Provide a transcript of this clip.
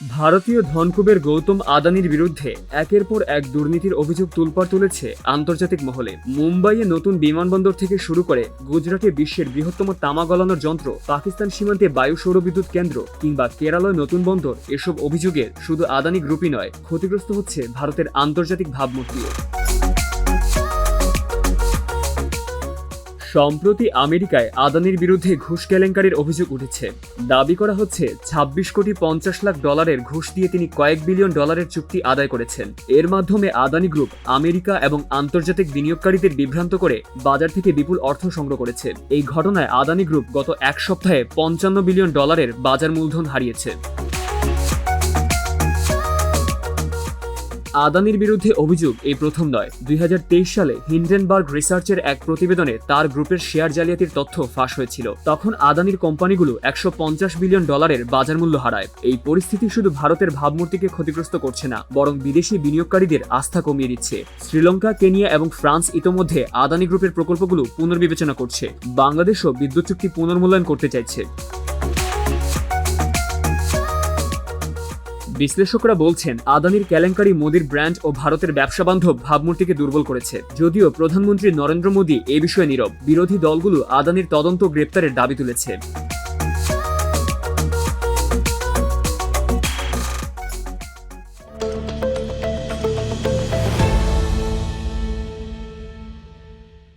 ভারতীয় ধনকুবের গৌতম আদানির বিরুদ্ধে একের পর এক দুর্নীতির অভিযোগ তুলপার তুলেছে আন্তর্জাতিক মহলে। মুম্বাইয়ে নতুন বিমানবন্দর থেকে শুরু করে গুজরাটে বিশ্বের বৃহত্তম তামা গলানোর যন্ত্র, পাকিস্তান সীমান্তে বায়ু সৌরবিদ্যুৎ কেন্দ্র কিংবা কেরালয় নতুন বন্দর, এসব অভিযোগের শুধু আদানি গ্রুপই নয়, ক্ষতিগ্রস্ত হচ্ছে ভারতের আন্তর্জাতিক ভাবমূর্তিও। সম্প্রতি আমেরিকায় আদানির বিরুদ্ধে ঘুষ কেলেঙ্কারির অভিযোগ উঠেছে। দাবি করা হচ্ছে ২৬ কোটি পঞ্চাশ লাখ ডলারের ঘুষ দিয়ে তিনি কয়েক বিলিয়ন ডলারের চুক্তি আদায় করেছেন। এর মাধ্যমে আদানি গ্রুপ, আমেরিকা এবং আন্তর্জাতিক বিনিয়োগকারীদের বিভ্রান্ত করে বাজার থেকে বিপুল অর্থ সংগ্রহ করেছে। এই ঘটনায় আদানি গ্রুপ গত এক সপ্তাহে পঞ্চান্ন বিলিয়ন ডলারের বাজার মূলধন হারিয়েছে। আদানির বিরুদ্ধে অভিযোগ এই প্রথম নয়। দুই সালে হিন্ডেনবার্গ রিসার্চের এক প্রতিবেদনে তার গ্রুপের শেয়ার জালিয়াতির তথ্য ফাঁস হয়েছিল। তখন আদানির কোম্পানিগুলো একশো পঞ্চাশ বিলিয়ন ডলারের বাজার মূল্য হারায়। এই পরিস্থিতি শুধু ভারতের ভাবমূর্তিকে ক্ষতিগ্রস্ত করছে না, বরং বিদেশি বিনিয়োগকারীদের আস্থা কমিয়ে দিচ্ছে। শ্রীলঙ্কা, কেনিয়া এবং ফ্রান্স ইতোমধ্যে আদানি গ্রুপের প্রকল্পগুলো পুনর্বিবেচনা করছে। বাংলাদেশও বিদ্যুৎ চুক্তি পুনর্মূল্যায়ন করতে চাইছে। বিশ্লেষকরা বলছেন, আদানির কেলেঙ্কারি মোদির ব্র্যান্ড ও ভারতের ব্যবসা বান্ধব ভাবমূর্তিকে দুর্বল করেছে। যদিও প্রধানমন্ত্রী নরেন্দ্র মোদী এ বিষয়ে নীরব। বিরোধী দলগুলো আদানির তদন্ত গ্রেপ্তারের দাবি তুলেছে।